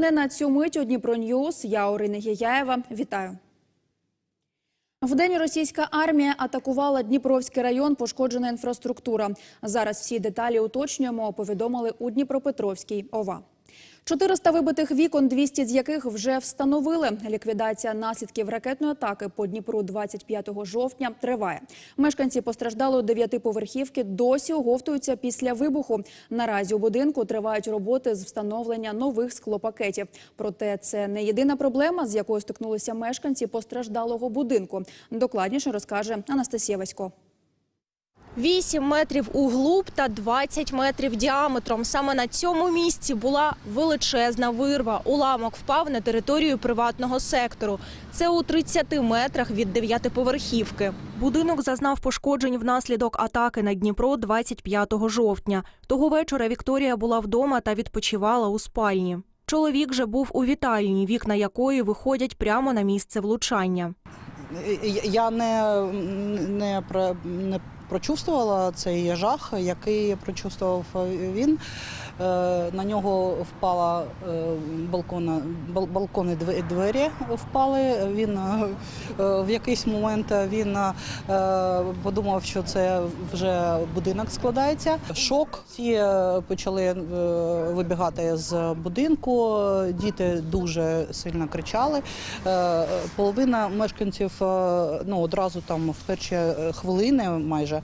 головне на цю мить у Дніпро Ньюс. Я Орина Гіяєва. Вітаю. Вдень російська армія атакувала Дніпровський район, пошкоджена інфраструктура. Зараз всі деталі уточнюємо, повідомили у Дніпропетровській ОВА. 400 вибитих вікон, 200 з яких вже встановили. Ліквідація наслідків ракетної атаки по Дніпру 25 жовтня триває. Мешканці постраждалої дев'ятиповерхівки досі оговтуються після вибуху. Наразі у будинку тривають роботи з встановлення нових склопакетів. Проте це не єдина проблема, з якою стикнулися мешканці постраждалого будинку. Докладніше розкаже Анастасія Васько. 8 метрів углуб та 20 метрів діаметром. Саме на цьому місці була величезна вирва. Уламок впав на територію приватного сектору. Це у 30 метрах від дев'ятиповерхівки. Будинок зазнав пошкоджень внаслідок атаки на Дніпро 25 жовтня. Того вечора Вікторія була вдома та відпочивала у спальні. Чоловік же був у вітальні, вікна якої виходять прямо на місце влучання. Я не, не, не прочувствувала цей жах, який прочувствував він. Е, На нього впала е, балкона, балкони двері впали. Він е, в якийсь момент він подумав, що це вже будинок складається. Шок. Всі почали вибігати з будинку. Діти дуже сильно кричали. Половина мешканців ну, одразу там в перші хвилини майже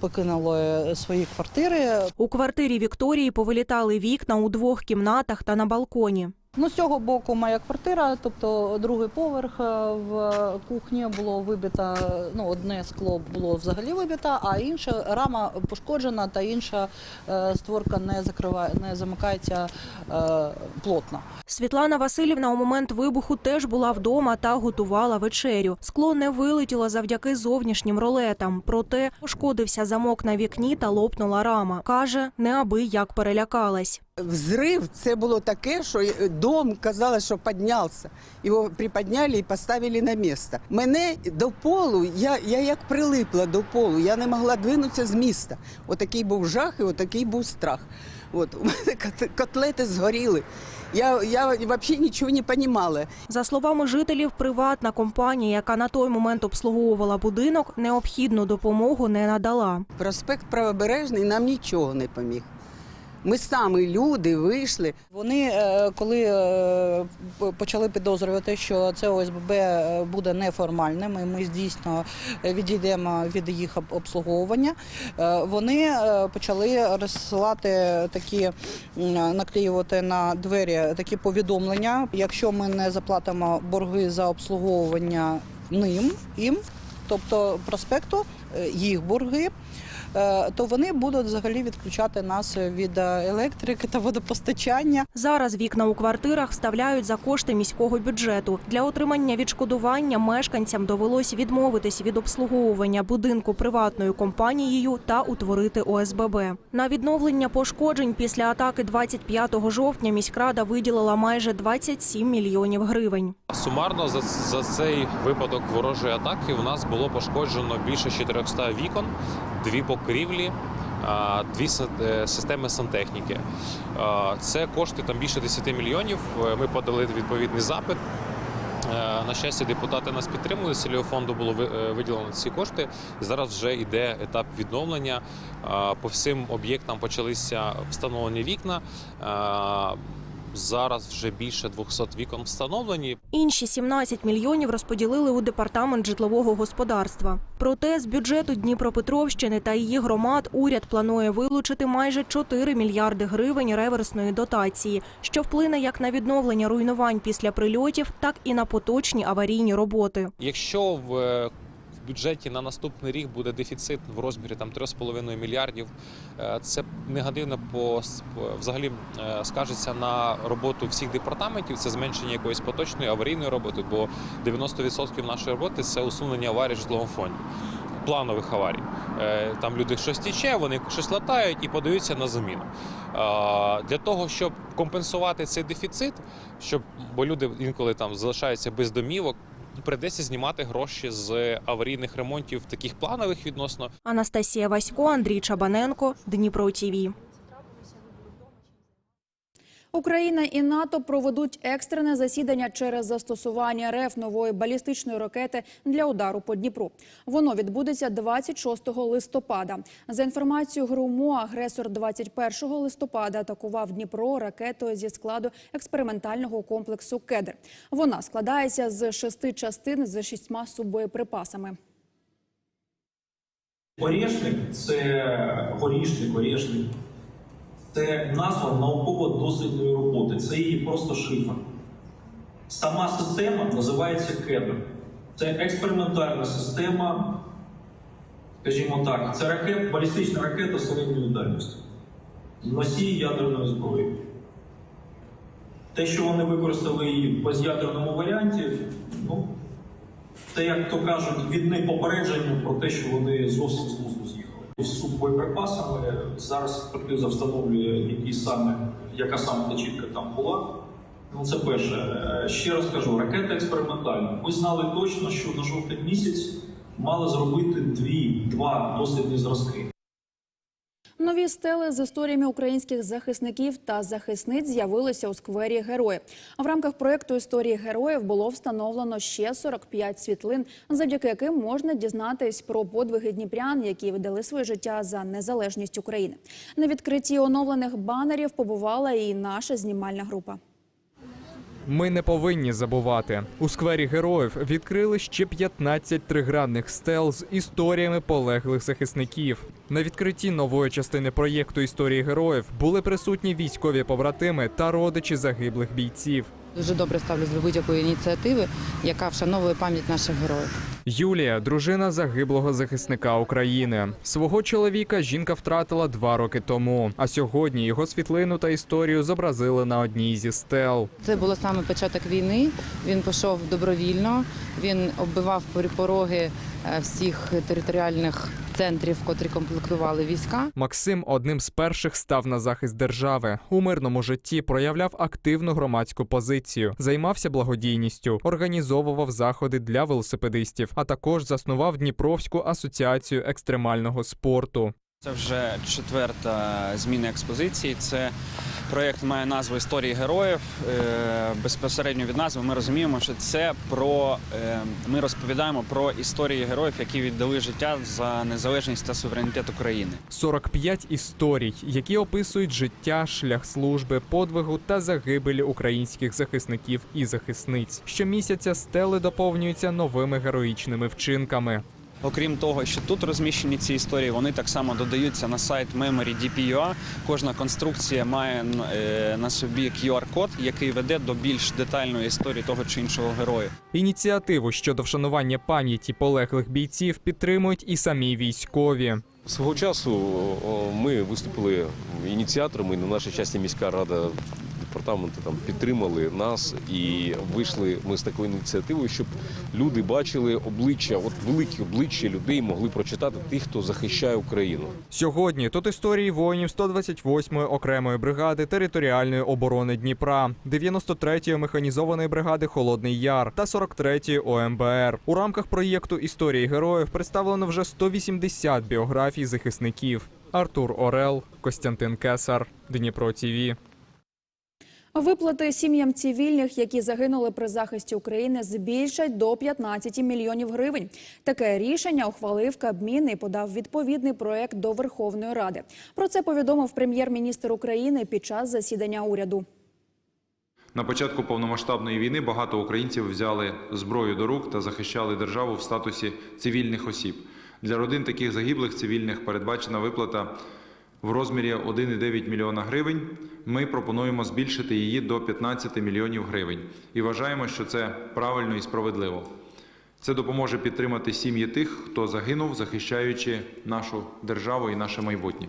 покинули свої квартири. У квартирі Вікторії повилітали вікна у двох кімнатах та на балконі. Ну, з цього боку моя квартира, тобто другий поверх е, в кухні було вибито, ну, одне скло було взагалі вибито, а інша рама пошкоджена та інша е, створка не закриває, не замикається е, плотно. Світлана Васильівна у момент вибуху теж була вдома та готувала вечерю. Скло не вилетіло завдяки зовнішнім ролетам. Проте пошкодився замок на вікні та лопнула рама. Каже, неабияк перелякалась. Взрыв це було таке, що дом казалось, що піднявся. Його приподняли і поставили на місце. Мене до полу, я, я як прилипла до полу, я не могла двинутися з міста. Отакий був жах і отакий був страх. От, у мене кот- котлети згоріли. Я, я взагалі нічого не розуміла. За словами жителів, приватна компанія, яка на той момент обслуговувала будинок, необхідну допомогу не надала. Проспект Правобережний нам нічого не поміг. Ми самі люди вийшли. Вони, е, коли е, почали підозрювати, що це ОСББ е, буде неформальним, і ми дійсно відійдемо від їх обслуговування, вони почали розсилати такі, наклеювати на двері такі повідомлення. Якщо ми не заплатимо борги за обслуговування ним, їм, тобто проспекту, їх борги. Е, То вони будуть взагалі відключати нас від е, електрики та водопостачання. Зараз вікна у квартирах вставляють за кошти міського бюджету. Для отримання відшкодування мешканцям довелось відмовитись від обслуговування будинку приватною компанією та утворити ОСББ. На відновлення пошкоджень після атаки 25 жовтня міськрада виділила майже 27 мільйонів гривень. Сумарно за, за цей випадок ворожої атаки у нас було пошкоджено більше 400 вікон, дві покрівлі, дві е, системи сантехніки. Це кошти там більше 10 мільйонів. Е, Ми подали відповідний запит. Е, На щастя, депутати нас підтримали. З цільового фонду було виділено ці кошти. Зараз вже йде етап відновлення. По всім об'єктам почалися встановлені вікна. Зараз вже більше 200 вікон встановлені. Інші 17 мільйонів розподілили у департамент житлового господарства. Проте з бюджету Дніпропетровщини та її громад уряд планує вилучити майже 4 мільярди гривень реверсної дотації, що вплине як на відновлення руйнувань після прильотів, так і на поточні аварійні роботи. Якщо в, е, бюджеті на наступний рік буде дефіцит в розмірі там 3,5 мільярдів, е, це негативно по взагалі е, скажеться на роботу всіх департаментів. Це зменшення якоїсь поточної аварійної роботи, бо 90% нашої роботи це усунення аварій в житловому фонді. Планових аварій. Е, Там люди щось тіче, вони щось латають і подаються на заміну. Для того, щоб компенсувати цей дефіцит, щоб бо люди інколи там залишаються без домівок, прийдеться знімати гроші з аварійних ремонтів, таких планових відносно. Анастасія Васько, Андрій Чабаненко, Дніпро ТІВІ. Україна і НАТО проведуть екстрене засідання через застосування РФ нової балістичної ракети для удару по Дніпру. Воно відбудеться 26 листопада. За інформацією ГРУМО, агресор 21 листопада атакував Дніпро ракетою зі складу експериментального комплексу Кедр. Вона складається з шести частин з шістьма суббоєприпасами. Орішник це горішник, орішник. Це назва науково-дослідної роботи. Це її просто шифр. Сама система називається кедр. Це експериментальна система, скажімо так, це ракет, балістична ракета середньої дальності. Носій ядерної зброї. Те, що вони використали її в без'ядерному варіанті, ну, це, як то кажуть, відне попередження про те, що вони зовсім з глузду з'їхали. З суббоєприпасами зараз експертиза встановлює, які саме, яка саме начітка там була. Ну, це перше. Е, Ще раз кажу, ракета експериментальна. Ми знали точно, що на жовтий місяць мали зробити дві, два дослідні зразки. Нові стели з історіями українських захисників та захисниць з'явилися у сквері Героїв. В рамках проєкту історії героїв було встановлено ще 45 світлин, завдяки яким можна дізнатись про подвиги дніпрян, які видали своє життя за незалежність України. На відкритті оновлених банерів побувала і наша знімальна група. Ми не повинні забувати. У сквері героїв відкрили ще 15 тригранних стел з історіями полеглих захисників. На відкритті нової частини проєкту історії героїв були присутні військові побратими та родичі загиблих бійців. Дуже добре ставлюсь до будь-якої ініціативи, яка вшановує пам'ять наших героїв. Юлія, дружина загиблого захисника України. Свого чоловіка жінка втратила два роки тому. А сьогодні його світлину та історію зобразили на одній зі стел. Це було саме початок війни. Він пішов добровільно. Він оббивав пороги е, всіх територіальних центрів, котрі комплектували війська. Максим одним з перших став на захист держави. У мирному житті проявляв активну громадську позицію, займався благодійністю, організовував заходи для велосипедистів, а також заснував Дніпровську асоціацію екстремального спорту. Це вже четверта зміна експозиції. Це проєкт має назву Історії героїв. Е, Безпосередньо від назви ми розуміємо, що це про е, ми розповідаємо про історії героїв, які віддали життя за незалежність та суверенітет України. 45 історій, які описують життя, шлях служби, подвигу та загибелі українських захисників і захисниць. Щомісяця стели доповнюються новими героїчними вчинками. Окрім того, що тут розміщені ці історії, вони так само додаються на сайт Memory DPUA. Кожна конструкція має е, на собі QR-код, який веде до більш детальної історії того чи іншого героя. Ініціативу щодо вшанування пам'яті полеглих бійців підтримують і самі військові. Свого часу ми виступили ініціаторами. На нашій часті міська рада департаменту там підтримали нас і вийшли ми з такою ініціативою, щоб люди бачили обличчя, от великі обличчя людей могли прочитати тих, хто захищає Україну. Сьогодні тут історії воїнів 128-ї окремої бригади територіальної оборони Дніпра, 93-ї механізованої бригади Холодний Яр та 43-ї ОМБР. У рамках проєкту історії героїв представлено вже 180 біографій захисників. Артур Орел, Костянтин Кесар, Дніпро ТІВІ. Виплати сім'ям цивільних, які загинули при захисті України, збільшать до 15 мільйонів гривень. Таке рішення ухвалив Кабмін і подав відповідний проект до Верховної Ради. Про це повідомив прем'єр-міністр України під час засідання уряду. На початку повномасштабної війни багато українців взяли зброю до рук та захищали державу в статусі цивільних осіб. Для родин таких загиблих цивільних передбачена виплата в розмірі 1,9 мільйона гривень. Ми пропонуємо збільшити її до 15 мільйонів гривень і вважаємо, що це правильно і справедливо. Це допоможе підтримати сім'ї тих, хто загинув, захищаючи нашу державу і наше майбутнє.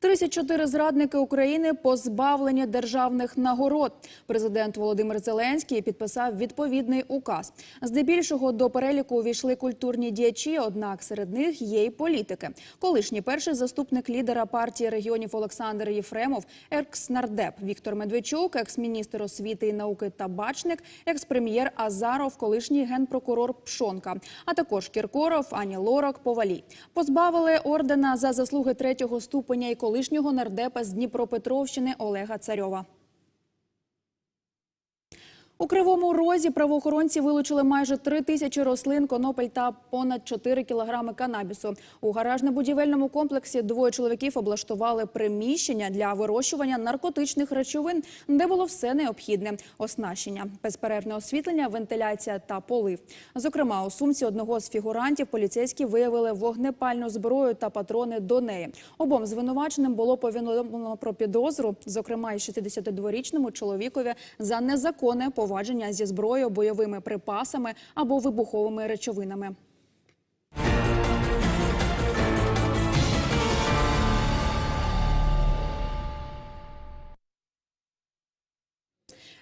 34 зрадники України позбавлені державних нагород. Президент Володимир Зеленський підписав відповідний указ. Здебільшого до переліку увійшли культурні діячі, однак серед них є й політики. Колишній перший заступник лідера партії регіонів Олександр Єфремов, екс-нардеп Віктор Медведчук, екс-міністр освіти і науки Табачник, екс-прем'єр Азаров, колишній генпрокурор Пшонка, а також Кіркоров, Ані Лорак, Повалій. Позбавили ордена за заслуги третього ступеня і колишнього нардепа з Дніпропетровщини Олега Царьова. У Кривому Розі правоохоронці вилучили майже три тисячі рослин, конопель та понад 4 кілограми канабісу. У гаражно-будівельному комплексі двоє чоловіків облаштували приміщення для вирощування наркотичних речовин, де було все необхідне – оснащення, безперервне освітлення, вентиляція та полив. Зокрема, у сумці одного з фігурантів поліцейські виявили вогнепальну зброю та патрони до неї. Обом звинуваченим було повідомлено про підозру, зокрема і 62-річному чоловікові за незаконне повадження зі зброєю, бойовими припасами або вибуховими речовинами.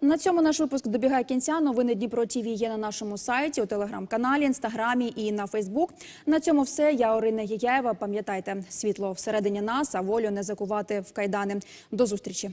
На цьому наш випуск добігає кінця. Новини Дніпро ТІВІ є на нашому сайті, у телеграм-каналі, інстаграмі і на Фейсбук. На цьому все. Я Орина Єяєва. Пам'ятайте, світло всередині нас, а волю не закувати в кайдани. До зустрічі.